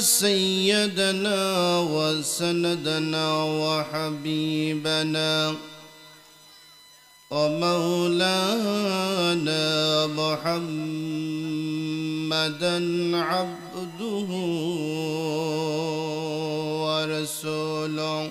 سيدنا وسندنا وحبيبنا ومولانا محمدا عبده ورسوله.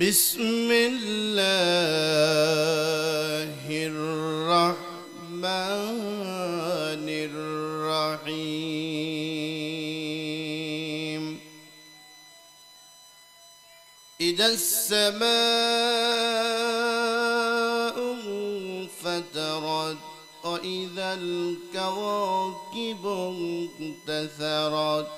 بسم الله الرحمن الرحيم. إذا السماء انفطرت وإذا الكواكب انتثرت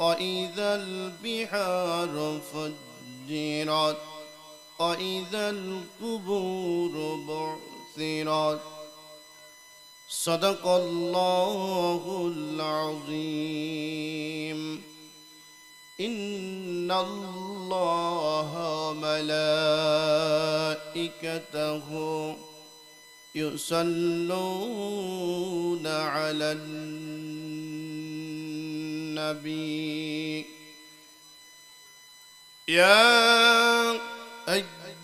وإذا البحار فجرت وإذا القبور بعثرت صدق الله العظيم إن الله ملائكته يصلون على النبي يا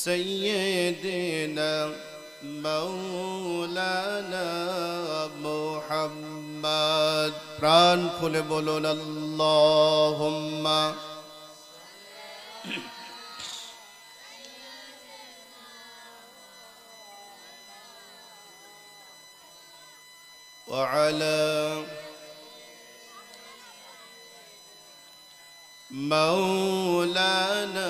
سيدنا مولانا محمد প্রাণ খুলে বলুন আল্লাহুম্মা وعلى مولانا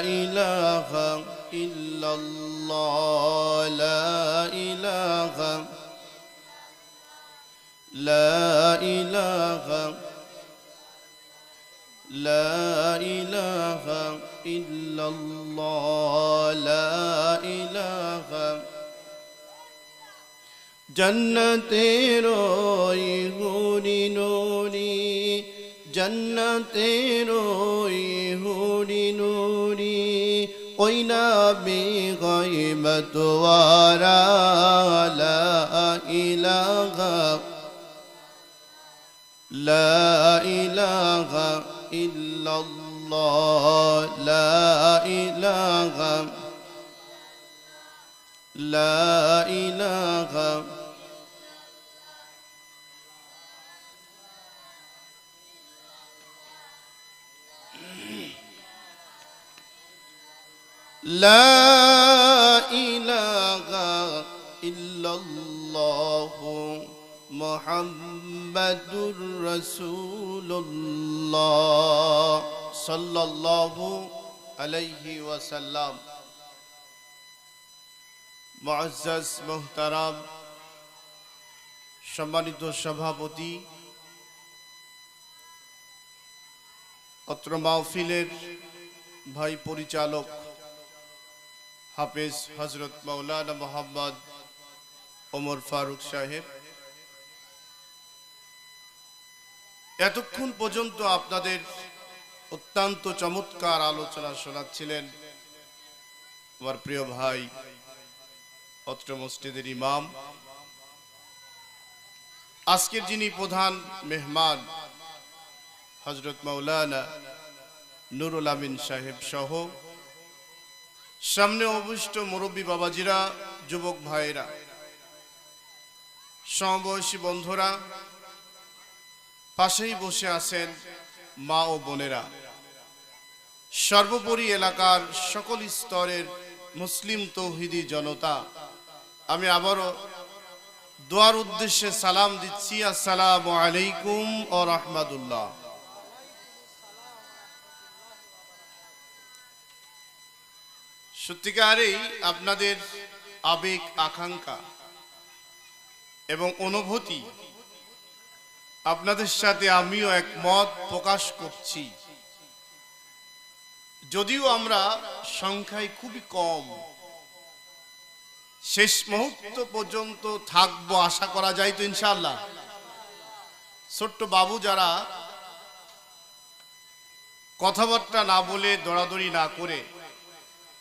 إله إلا الله لا إله لا إله لا إله إلا الله لا إله. جنة روي غنينو জান্নাতের ওই হুরি নুরি ওই নাবি গাইবত ওয়ারা লা ইলাহা লা ইলাহা ইল্লাল্লাহ লা ইলাহা লা ইলাহা لا إله إلا الله محمد رسول الله صلى الله عليه وسلم معزز محترم সম্মানিত সভাপতি অত্র মাহফিলের ভাই পরিচালক হাফেজ হজরত মৌলানা মোহাম্মদ ওমর ফারুক সাহেব। এতক্ষণ পর্যন্ত আপনাদের অত্যন্ত চমৎকার আলোচনা শোনাচ্ছিলেন আমার প্রিয় ভাই, অত্র মসজিদের ইমাম। আজকের যিনি প্রধান মেহমান হজরত মৌলানা নুরুল আমিন সাহেব সহ সামনে অবশিষ্ট মুরব্বী বাবাজিরা, যুবক ভাইয়েরা, সমবয়সী বন্ধুরা, পাশেই বসে আছেন মা ও বোনেরা। সর্বোপরি এলাকার সকল স্তরের মুসলিম তৌহিদি জনতা, আমি আবারও দোয়ার উদ্দেশ্যে সালাম দিচ্ছি। আসসালামু আলাইকুম ও রহমাতুল্লাহ। সত্যিকারেই আপনাদের আবেগ, আকাঙ্ক্ষা এবং অনুভূতি আপনাদের সাথে আমিও এক মত প্রকাশ করছি। যদিও আমরা সংখ্যায় খুবই কম, শেষ মুহূর্ত পর্যন্ত থাকব আশা করা যায় তো ইনশাল্লাহ ছোট্ট বাবু যারা কথাবার্তা না বলে দৌড়াদৌড়ি না করে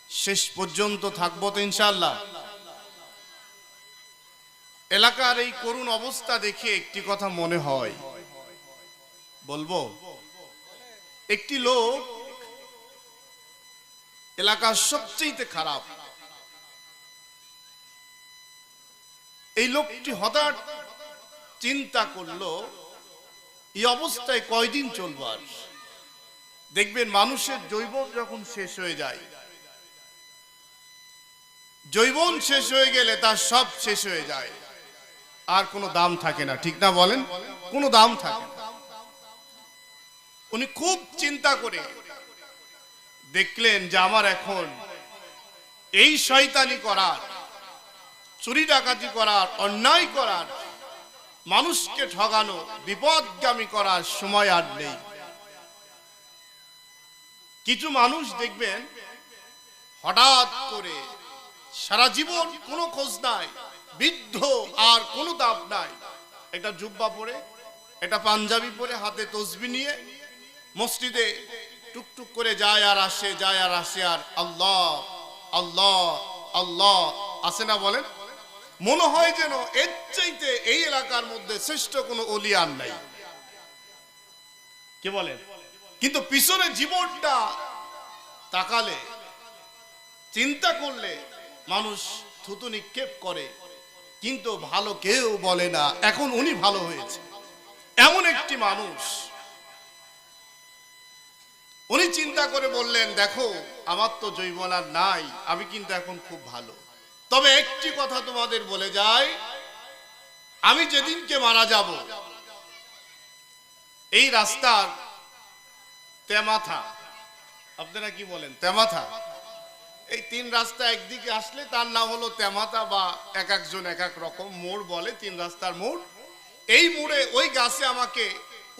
শেষ পর্যন্ত থাকব তো ইনশাল্লাহ এলাকার এই করুণ অবস্থা দেখে একটি কথা মনে হয়। বলব, একটি লোক এলাকার সবচেয়ে খারাপ। এই লোকটি হঠাৎ চিন্তা করল, এই অবস্থায় কয়দিন চলবার দেখবেন মানুষের জৈব যখন শেষ হয়ে যায় জৈবন শেষ হয়ে গেলে তার সব শেষ হয়ে যায়। আর কোনো দাম থাকে না, ঠিক না বলেন? কোনো দাম থাকে উনি খুব চিন্তা করে দেখলেন যে আমার এখন এই শয়তানি করার, চুরি ডাকাতি করার, অন্যায় করার, মানুষকে ঠগানো, বিপদগামী করার সময় আর নেই। কিছু মানুষ দেখবেন হঠাৎ করে সারা জীবন কোনো খোঁজ নাই, বৃদ্ধ আর কোনো দাম নাই। একটা জুব্বা পরে, একটা পাঞ্জাবি পরে হাতে তসবি নিয়ে মসজিদে টুকটুক করে যায় আর আসে, যায় আর আসে আর আল্লাহ আল্লাহ আল্লাহ। আসে না বলেন? মনে হয় যেন এর চাইতে এই এলাকার মধ্যে শ্রেষ্ঠ কোনো অলি আর নাই। কে বলেন কিন্তু পিছনে জীবনটা তাকালে, চিন্তা করলে মানুষ থুতু নিক্ষেপ করে, কিন্তু ভালো কেউ বলে না, এখন উনি ভালো হয়েছে। এমন একটি মানুষ। উনি চিন্তা করে বললেন, দেখো, আমার তো জৈবন আর নাই, আমি কিন্তু এখন খুব ভালো। তবে একটি কথা তোমাদের বলে যাই, আমি যেদিনকে মারা যাব, এই রাস্তার তেমাথা, আপনারা কি বলেন, তেমাথা? এই তিন রাস্তা একদিকে আসলে তার নাম হলো তেমাতা বা এক একজন এক এক রকম মোড় বলে তিন রাস্তার মোড়। এই মোড়ে ওই গাছে আমাকে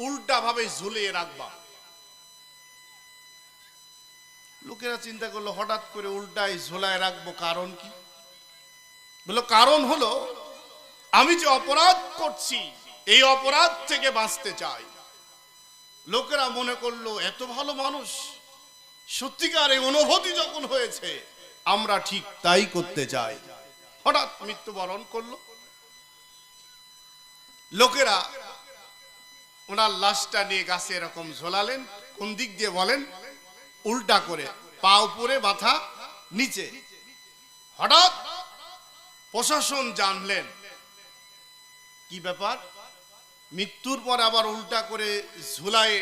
উল্টা ভাবে ঝুলিয়ে রাখবা। লোকেরা চিন্তা করল, হঠাৎ করে উল্টায় ঝোলায় রাখব কারণ কি? বলল, কারণ হলো আমি যে অপরাধ করছি, এই অপরাধ থেকে বাঁচতে চাই। লোকেরা মনে করল, এত ভালো মানুষ সত্যিকার অনুভূতি যখন হয়েছে, আমরা ঠিক তাই করতে চাই। হঠাৎ মৃত্যুবরণ করল। লোকেরা ওনার লাশটা নিয়ে গাছে এরকম ঝোলালেন, কোন দিক দিয়ে বলেন? উল্টা করে, পা উপরে, মাথা নিচে। হঠাৎ প্রশাসন জানলেন, কি ব্যাপার? মৃত্যুর পর আবার উল্টা করে ঝুলায়ে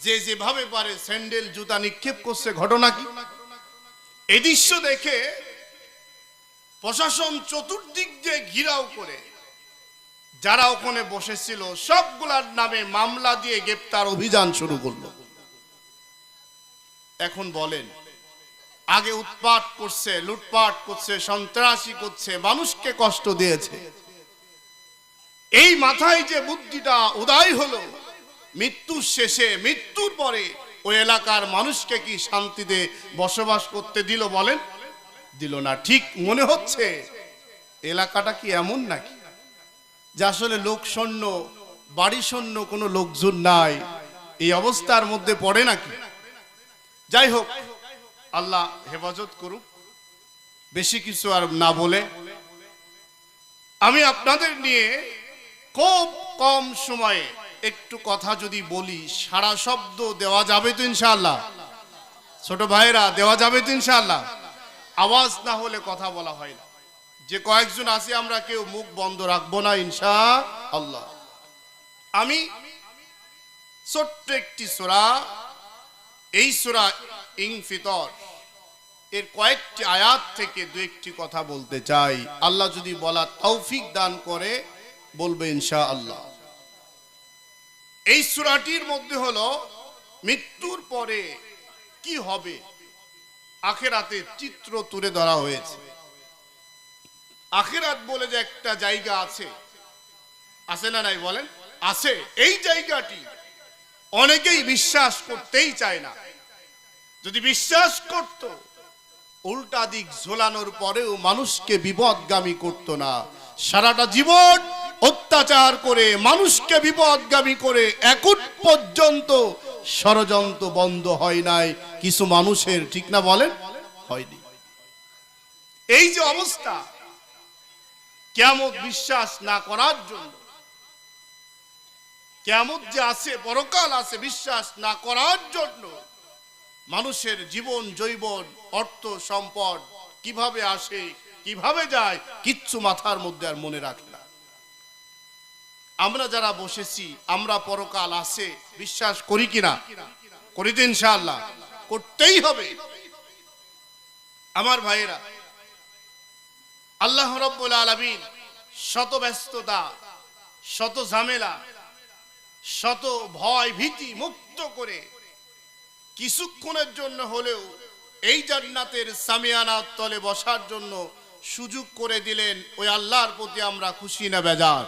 যে যেভাবে পারে স্যান্ডেল, জুতা নিক্ষেপ করছে, ঘটনা কি? এই দৃশ্য দেখে প্রশাসন চতুর্দিক দিয়ে ঘিরাও করে। যারা ওখানে বসেছিল, সবগুলার নামে মামলা দিয়ে গ্রেপ্তার অভিযান শুরু করল। এখন বলেন, আগে উৎপাত করছে, লুটপাট করছে, সন্ত্রাসী করছে, মানুষকে কষ্ট দিয়েছে। এই মাথায় যে বুদ্ধিটা উদয় হলো মৃত্যুর শেষে, মৃত্যুর পরে ওই এলাকার মানুষকে কি শান্তিতে বসবাস করতে দিল বলেন? দিল না। ঠিক মনে হচ্ছে এলাকাটা কি এমন নাকি? যে আসলে লোক শূন্য বাড়ি শূন্য কোনো লোকজন নাই, এই অবস্থার মধ্যে পড়ে নাকি? যাই হোক, আল্লাহ হেফাজত করুক। বেশি কিছু আর না বলে আমি আপনাদের নিয়ে খুব কম সময়ে একটু কথা যদি বলি, সারা শব্দ দেওয়া যাবে তো ইনশাআল্লাহ। ছোট ভাইরা দেওয়া যাবে তো ইনশাআল্লাহ। আওয়াজ না হলে কথা বলা হয় না। যে কয়েকজন আছে আমরা, কেউ মুখ বন্ধ রাখব না ইনশা আল্লাহ আমি ছোট্ট একটি সোরা, এই সোরা ইং ফিতর এর কয়েকটি আয়াত থেকে দু একটি কথা বলতে চাই। আল্লাহ যদি বলা তৌফিক দান করে, বলবে ইনশা আল্লাহ এই সুরাটির মধ্যে হলো মৃত্যুর পরে কি হবে? আখেরাতে চিত্র তুলে ধরা হয়েছে। আখেরাত বলে যে একটা জায়গা আছে। আছে না নাই বলেন? আছে। এই জায়গাটি অনেকেই বিশ্বাস করতেই চায় না। যদি বিশ্বাস করত, উল্টা দিক ঝোলানোর পরেও মানুষকে বিপদগামী করত না। সারাটা জীবন অত্যাচার করে, মানুষকে বিপদগামী করে, এখন পর্যন্ত ষড়যন্ত্র বন্ধ হয় নাই। কিছু মানুষের, ঠিক না বলেন? হয়নি। এই যে অবস্থা কেমন বিশ্বাস না করার জন্য কেমন যে আছে, পরকাল আছে, বিশ্বাস না করার জন্য, মানুষের জীবন জৈবন অর্থ, সম্পদ কীভাবে আসে, কীভাবে যায়, কিচ্ছু মাথার মধ্যে আর মনে রাখে আমরা যারা বসেছি, আমরা পরকাল আছে, বিশ্বাস করি কিনা? করি তো ইনশাআল্লাহ। করতেই হবে। আমার ভাইয়েরা, আল্লাহ রব্বুল আলমিন শত ব্যস্ততা, শত ঝামেলা, শত ভয় ভীতি মুক্ত করে কিছুক্ষণের জন্য হলেও এই জান্নাতের সামিয়ানার তলে বসার জন্য সুযোগ করে দিলেন, ওই আল্লাহর প্রতি আমরা খুশি না বেজার।